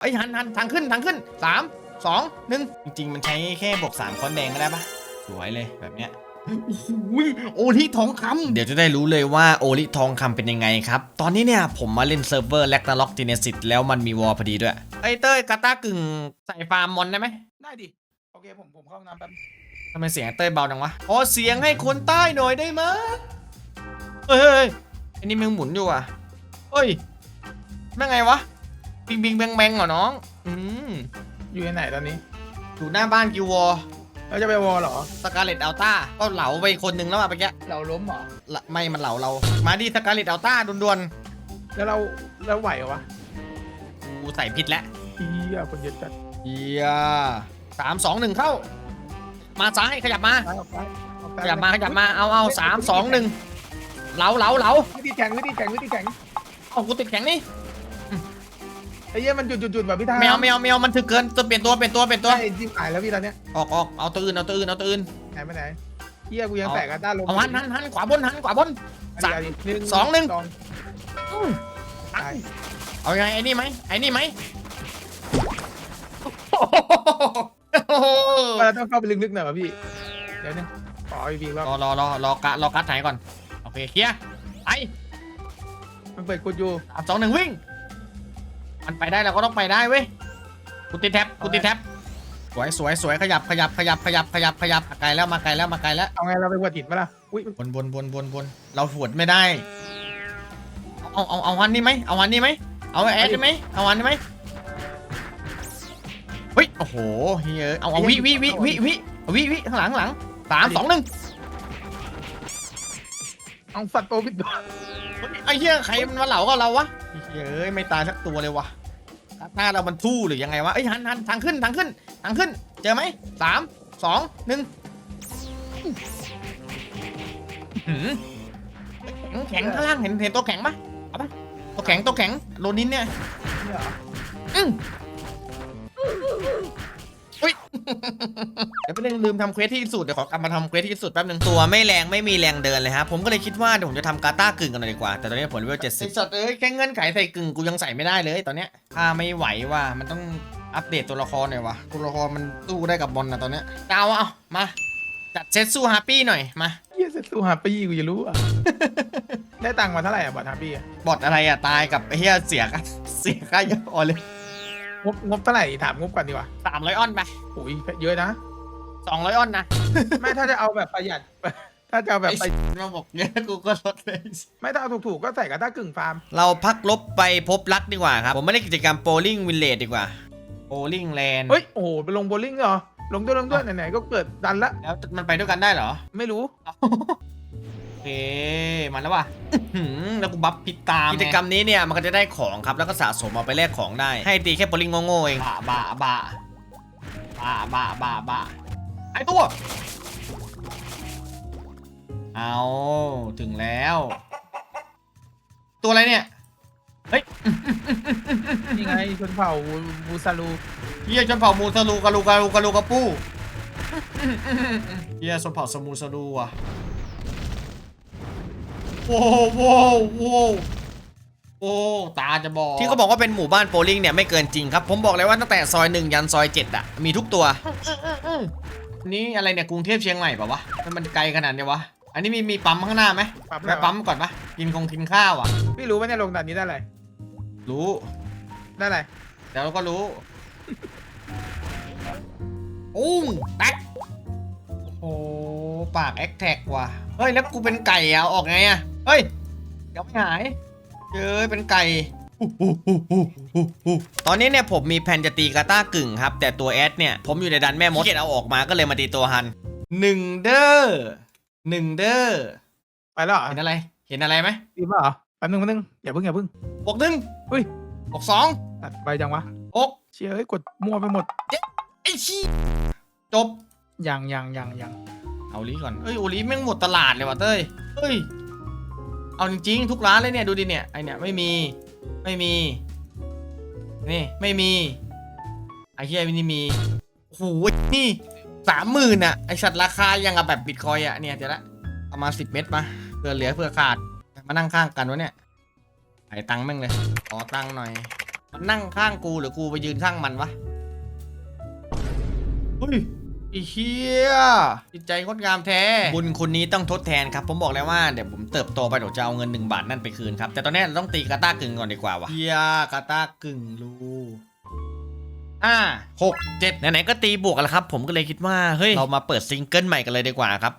เอ้ยหันหันทางขึ้นทางขึ้นสามสองหนึ่งจริง ๆ มันใช้แค่บวกสามคอนแดงก็ได้ปะสวยเลยแบบเนี้ยโอ้โหโอลิทองคำเดี๋ยวจะได้รู้เลยว่าโอลิทองคำเป็นยังไงครับ ตอนนี้เนี่ยผมมาเล่นเซิร์ฟเวอร์แลกนาล็อกจีเนสิตแล้วมันมีวอลพอดีด้วย ไอ้เต้ยกาตากึ่งใส่ฟาร์มมอนได้ไหม ได้ดิ โอเค ผมผมเข้าห้องน้ำแป๊บทำไมเสียงเต้ยเบาจังวะขอเสียงให้คนใต้หน่อยได้ไหมเฮ้ยเฮ้ยเฮ้ยไอ้นี่มึงหมุนอยู่อะเฮ้ยแม่งไงวะ บิงบิงแบงแบงเหรอน้อง อืมอยู่ที่ไหนตอนนี้อยู่หน้าบ้านกิววอเราจะไปวอลเหรอ สกาเลตอัลต้าก็เหลาไปคนหนึ่งแล้วอะเมื่อกี้เราล้มเหรอ ละไม่มันเหลาเรา มาดิสกาเลตอัลต้าด่วนแล้วเราเราไหวเหรอวะๆกูใส่ผิดแล้วเฮียคนเยอะจัดเฮียสามสองหนึ่งเข้า มาซ้ายขยับมา ไปออกไปออกไปขยับมาขยับมาเอาเอาสามสองหนึ่งเหลาเหลาเหลาวิธีแข่งวิธีแข่งวิธีแข่งเอากูติดแข็งนี่ ไอ้เหี้ยมันจุดจุดจุดแบบพี่ทาแมวแมวแมวมันถึกเกินตัวเปลี่ยนตัวเปลี่ยนตัวเปลี่ยนตัว ไอ้จิ้มหายแล้วพี่ตอนเนี้ยออกออกเอาตัวอื่นเอาตัวอื่นเอาตัวอื่นหายไปไหนเฮียกูยังแตกกันด้านลมเอาหันหันหันขวาบนหันขวาบน สามเดี๋ยวดิสองหนึ่งสองตายเอายังไงไอ้นี่ไหมไอ้นี่ไหมโอ้โหเราต้องเข้าไปลึกๆหน่อยวะพี่ เดี๋ยวนึงขออีกทีรอบรอรอรอรอกะรอกัดไหนก่อนโอเคเคลียร์ไปมันเปิดกูอยู่ สามสองหนึ่งวิ่ง มันไปได้เราก็ต้องไปได้เว้ยกูติดแท็บกูติดแท็บสวยสวยสวยขยับขยับขยับขยับขยับขยับมาไกลแล้วมาไกลแล้วมาไกลแล้วเอาไงเราไปวัดหินปะล่ะอุ้ยบนบนบนบนบนเราหวดไม่ได้ เอาเอาเอาวันนี้ไหมเอาวันนี้ไหมเอาแอดได้ไหมเอาวันนี้ไหมเฮ้ยโอ้โหเฮ้ยเอาเอาวิวิวิวิวิวิวิข้างหลังข้างหลังสามสองหนึ่งเอาสัตว์โตผิดตัวเฮ้ยไอ้เหี้ยใครมันมาเหล่าก็เราวะเฮ้ยไม่ตายสักตัวเลยวะ หน้าเรามันทู่หรือยังไงวะเอ้ยหันหันทางขึ้นทางขึ้นทางขึ้น เจอไหมสามสองหนึ่งหืมแข็งข้างล่างเห็นเห็นตัวแข็งปะเอาปะตัวแข็งตัวแข็งโลนินเนี่ยเนี่ยเหรออืม อุ้ยเดี๋ยวไปเรื่องลืมทำเควสที่สุดเดี๋ยวขอกลับมาทำเควสที่สุดแป๊บนึงตัวไม่แรงไม่มีแรงเดินเลยครับผมก็เลยคิดว่าเดี๋ยวผมจะทำกาต้ากึ่งกันหน่อยดีกว่าแต่ตอนนี้ผลเลเวลเจ็ดสิบสัตว์เอ้ยแค่เงื่อนไขใส่กึ่งกูยังใส่ไม่ได้เลยตอนเนี้ยข้าไม่ไหวว่ะมันต้องอัปเดตตัวละครหน่อยวะตัวละครมันสู้ได้กับบอลนะตอนเนี้ยเอาเอามาจัดเซตสู้ฮาปี้หน่อยมาเฮียเสร็จตู้หาปีกูจะรู้อะ ได้ตังค์มาเท่าไหร่อะบัตรหาปีอะบอทอะไรอะตายกับไอ้เหี้ยเสียกันเสียค่าเยอะอ่อนเลย งบงบเท่าไหร่ถามงบก่อนดีกว่าสามร้อยออนไปโอ้ยเยอะนะสองร้อยออนนะไม่ถ้าจะเอาแบบประหยัด ถ้าจะเอาแบบไอ้ไปมาบอกเงี้ยกูก็ลดเลยไม่ถ้าเอาถูกๆก็ใส่กระต้ากึ่งฟาร์มเราพักลบไปพบรักดีกว่าครับ ผมไม่ได้กิจกรรมโ o ลิงวิลเลจดีกว่าโ o ลิงแลนด์เฮ้ยโอ้โหไปลงโบว์ลิ่งเหรอลงด้วยลงด้วยไหนๆก็เกิดดันละแล้วมันไปด้วยกันได้เหรอไม่รู้โอ เค มาแล้วว่ะอื้อหือแล้วกูบัฟผิดตามกิจกรรมนี้เนี่ยมันก็จะได้ของครับแล้วก็สะสมเอาไปแลกของได้ ให้ตีแค่โ o ลิงโง่ๆเอง บ้าบ้าบ้าบ้าบ้าบ้าบ้าไอตัว เอาถึงแล้ว ตัวอะไรเนี่ยเฮ้ยนี่ไงชนเผ่าบูซาลูเฮียชนเผ่ามูสลูกาลูกาลูกาลูกาปูเฮียชนเผ่าสมูสลูอะ โว้โว้โว้โอ้ตาจะบอกที่เขาบอกว่าเป็นหมู่บ้านโปลิงเนี่ยไม่เกินจริงครับ ผมบอกเลยว่าตั้งแต่ซอยหนึ่งยันซอยเจ็ดอะมีทุกตัว นี่อะไรเนี่ยกรุงเทพเชียงใหม่ปะวะทำไมมันไกลขนาดเนี้ยวะ อันนี้มีมีปั๊มข้างหน้าไหมปั๊มไปปั๊มก่อนปะกินคงกินข้าวอะพี่รู้ไหมเนี่ยลงดันนี้ได้อะไร รู้ได้อะไร เดี๋ยวเราก็รู้อุ้งแตกโอ้โหปากแอคแท็กว่ะเฮ้ยแล้วกูเป็นไก่อะเอาออกไงอะเฮ้ยเดี๋ยวไม่หายเจอเป็นไก่ ตอนนี้เนี่ยผมมีแผนจะตีกาต้ากึ่งครับ แต่ตัวแอดเนี่ย ผมอยู่ในดันแม่มดเกียเอาออกมาก็เลยมาตีตัวฮันหนึ่งเด้อหนึ่งเด้อไปแล้วเหรอเห็นอะไร เห็นอะไรไหมดีป่ะเหรอแป๊บนึงแป๊บนึงอย่าเพิ่งอย่าเพิ่งบวกหนึ่งเฮ้ย บวกสองตัดไปจังวะบวกเชี่ยเอ้ยกดมั่วไปหมดไอ้ชี้จบยังยังยังยังเอาลีก่อนเอ้ยโอลีแม่งหมดตลาดเลยว่ะเต้ยเฮ้ย เอาจริงๆทุกร้านเลยเนี่ยดูดิเนี่ยไอเนี่ยไม่มีไม่มีนี่ไม่มีไอเฮียนี่มีโอ้โหนี่สามหมื่นอะไอสัตว์ราคายังกับแบบบิตคอยอะเนี่ยเดี๋ยวละเอามาสิบเม็ดมาเพื่อเหลือเพื่อขาดมานั่งข้างกันวะเนี่ยไอตังแม่งเลยขอตังหน่อยมันนั่งข้างกูหรือกูไปยืนข้างมันวะเฮ้ย อ้เฮียจิตใจงดงามแท้ บุญคุณนี้ต้องทดแทนครับ ผมบอกแล้วว่าเดี๋ยวผมเติบโตไปเดี๋ยวจะเอาเงินหนึ่งบาทนั่นไปคืนครับ แต่ตอนนี้เราต้องตีกาตากึ่งก่อนดีกว่าวะเฮียกาตากึ่งรูอ่าหกเจ็ดไหนๆก็ตีบวกกันแล้วครับ ผมก็เลยคิดว่าเฮ้ยเรามาเปิดซิงเกิลใหม่กันเลยดีกว่าครับ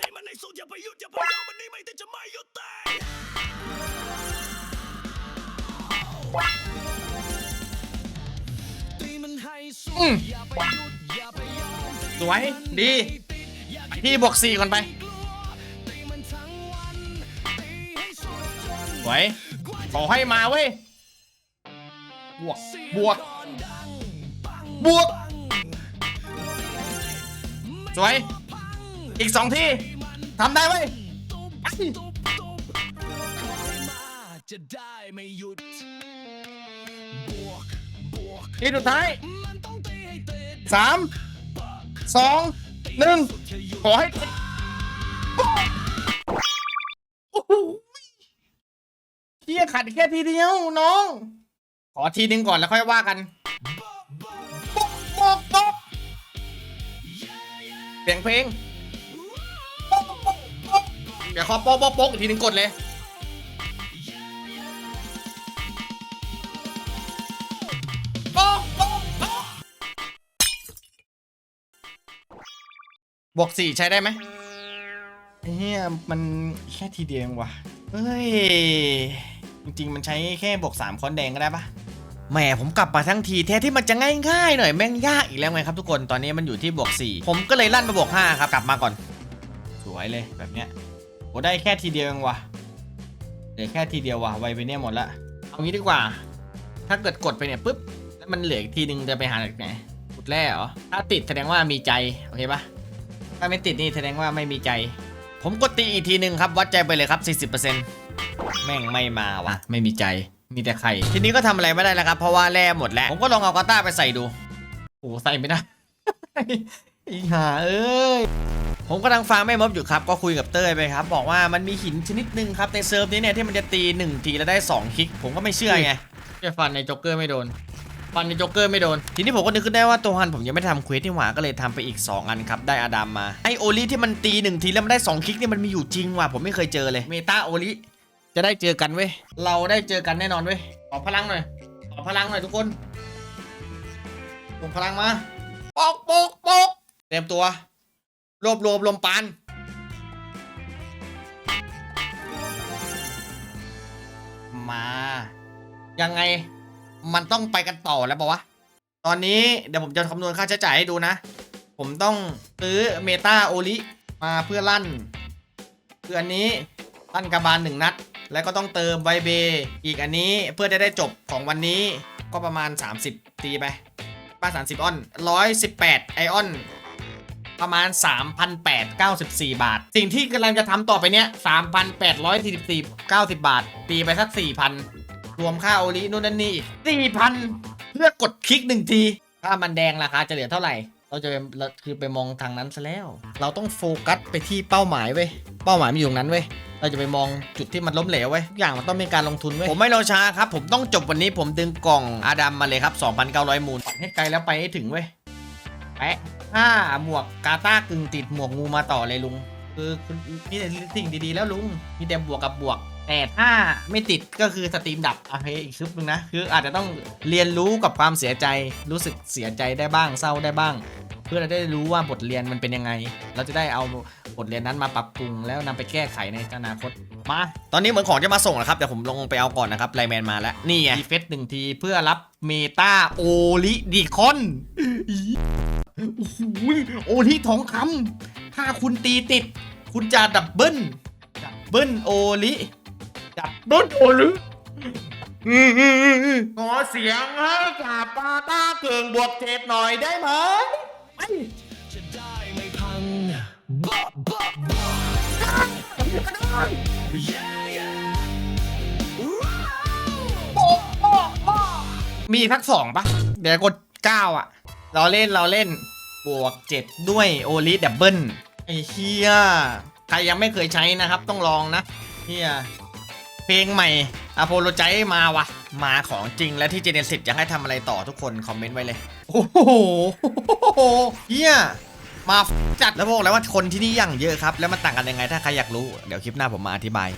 ให้มันในสุดอย่าไปหยุดอย่าพยายาม สวย ดีไปที่บวกสี่ก่อนไป สวย ขอให้มาเว้ย บวก บวก บวก สวย อีกสองที่ทำได้เว้ยไหมาจะได้ไม่หยุดบวกบวกที่สุดท้ายสาม สองหนึ่งขอให้เที่ยขัดแค่ทีเดียวน้อง ขอทีหนึ่งก่อนแล้วค่อยว่ากันบปุ๊บปุ๊บเสียงเพลงเดี๋ยวขอโป๊กโป๊กโป๊กอีกทีหนึ่งกดเลย บวกสี่ใช้ได้ไหมเฮียมันแค่ทีเดียวเองว่ะเฮ้ย จริงๆ มันใช้แค่บวก3ค้อนแดงก็ได้ปะแหมผมกลับมาทั้งทีแท้ที่มันจะง่ายๆหน่อยแม่งยากอีกแล้วไงครับทุกคนตอนนี้มันอยู่ที่บวก4ผมก็เลยลั่นมาบวก5ครับกลับมาก่อน สวยเลยแบบเนี้ยโอ้ได้แค่ทีเดียวเองว่ะเหลือแค่ทีเดียวว่ะไวไปเนี่ยหมดละเอางี้ดีกว่า ถ้าเกิดกดไปเนี่ยปุ๊บแล้วมันเหลืออีกทีนึงจะไปหาจากไหนกดแร่เหรอถ้าติดแสดงว่ามีใจโอเคปะ ถ้าไม่ติดนี่แสดงว่าไม่มีใจ ผมกดตีอีกทีหนึ่งครับ วัดใจไปเลยครับ 40%แม่งไม่มาวะไม่มีใจ มีแต่ไข่ ทีนี้ก็ทำอะไรไม่ได้แล้วครับ เพราะว่าแร่หมดแล้ว ผมก็ลองเอากาต้าไปใส่ดู โอ้ใส่ไม่ได้อีห่าเอ้ย ผมกำลังฟังแม่มดอยู่ครับ ก็คุยกับเต้ยไปครับ บอกว่ามันมีหินชนิดหนึ่งครับในเซิร์ฟนี้เนี่ยที่มันจะตี 1 ทีแล้วได้ 2 คลิก ผมก็ไม่เชื่อไงแค่ฟันในจ็อกเกอร์ไม่โดน ฟันในจ็อกเกอร์ไม่โดน ทีนี้ผมก็นึกขึ้นได้ว่าตัวฮันผมยังไม่ได้ทำเควสที่หว่าก็เลยทำไปอีก 2 อันครับ ได้อาดัมมา ไอโอลิที่มันตี1ทีแล้วมันได้ 2 คลิกเนี่ยมันมีอยู่จริงว่ะผมไม่เคยเจอเลย เมตาโอลิจะได้เจอกันเว้ย เราได้เจอกันแน่นอนเว้ย ขอพลังหน่อย ขอพลังหน่อยทุกคนส่งพลังมาปอกปอกปอกเตรียมตัว รวบรวมลมปานมา ยังไง มันต้องไปกันต่อแล้วปะวะ ตอนนี้เดี๋ยวผมจะคำนวณค่าใช้จ่ายให้ดูนะ ผมต้องซื้อเมตาโอลิมาเพื่อลั่นคืออันนี้ลั่นกระบาลหนึ่งนัด แล้วก็ต้องเติมไวเบอีกอันนี้เพื่อจะได้จบของวันนี้ก็ประมาณ 30 ตีไปป้าณ30ออน118 ไอออนประมาณ 3,894 บาท สิ่งที่กำลังจะทำต่อไปเนี้ย3,844 90 บาท ตีไปสัก 4,000 รวมค่าโอลินู่นนั่นนี่อีก4,000เพื่อกดคลิกหนึ่งที ถ้ามันแดงราคาจะเหลือเท่าไหร่ เราจะไปเราคือไปมองทางนั้นซะแล้ว เราต้องโฟกัสไปที่เป้าหมายเว้ย เป้าหมายมันอยู่ตรงนั้นเว้ยเราจะไปมองจุดที่มันล้มเหลวเว้ยทุกอย่างมันต้องมีการลงทุนเว้ยผมไม่รอช้าครับ ผมต้องจบวันนี้ผมดึงกล่องอาดัมมาเลยครับ 2,900 มูลให้ไกลแล้วไปให้ถึงเว้ยแปะห้าหมวกกาตากึ่งติดหมวกงูมาต่อเลยลุง คือคือมีแต่สิ่งดีๆแล้วลุง มีแต่บวกกับบวก แต่ถ้าไม่ติดก็คือสตรีมดับอะเฮ้ยอีกคลิปนึงนะ คืออาจจะต้องเรียนรู้กับความเสียใจ รู้สึกเสียใจได้บ้าง เศร้าได้บ้าง เพื่อเราได้รู้ว่าบทเรียนมันเป็นยังไง เราจะได้เอาบทเรียนนั้นมาปรับปรุงแล้วนำไปแก้ไขในอนาคต มา ตอนนี้เหมือนของจะมาส่งแล้วครับ แต่ผมลงไปเอาก่อนนะครับไลแมนมาแล้ว นี่ไงดีเฟสหนึ่งทีเพื่อรับเมตาโอลิดีคอนโอ้โหโอลิทองคำถ้าคุณตีติด คุณจะดับเบิลดับเบิลโอลิ ดับเบิลโอลิขอเสียงให้กับปาต้าเกิงบวกเจ็ดหน่อยได้ไหมจะได้ไม่พังบ๊อบบ๊อบบ๊อบมีทักสองปะเดี๋ยวกดเก้าอะ เราเล่นเราเล่นบวกเจ็ดด้วยโอลิดับเบิลไอ้เฮียใครยังไม่เคยใช้นะครับ ต้องลองนะเฮีย เพลงใหม่อโพโลใจมาวะมาของจริงแล้วที่เจเนซิตอยากให้ทำอะไรต่อทุกคนคอมเมนต์ไว้เลย โอ้โหเฮียมาจัดแล้วบอกแล้วว่าคนที่นี่ย่งเยอะครับ แล้วมันต่างกันยังไงถ้าใครอยากรู้ เดี๋ยวคลิปหน้าผมมาอธิบาย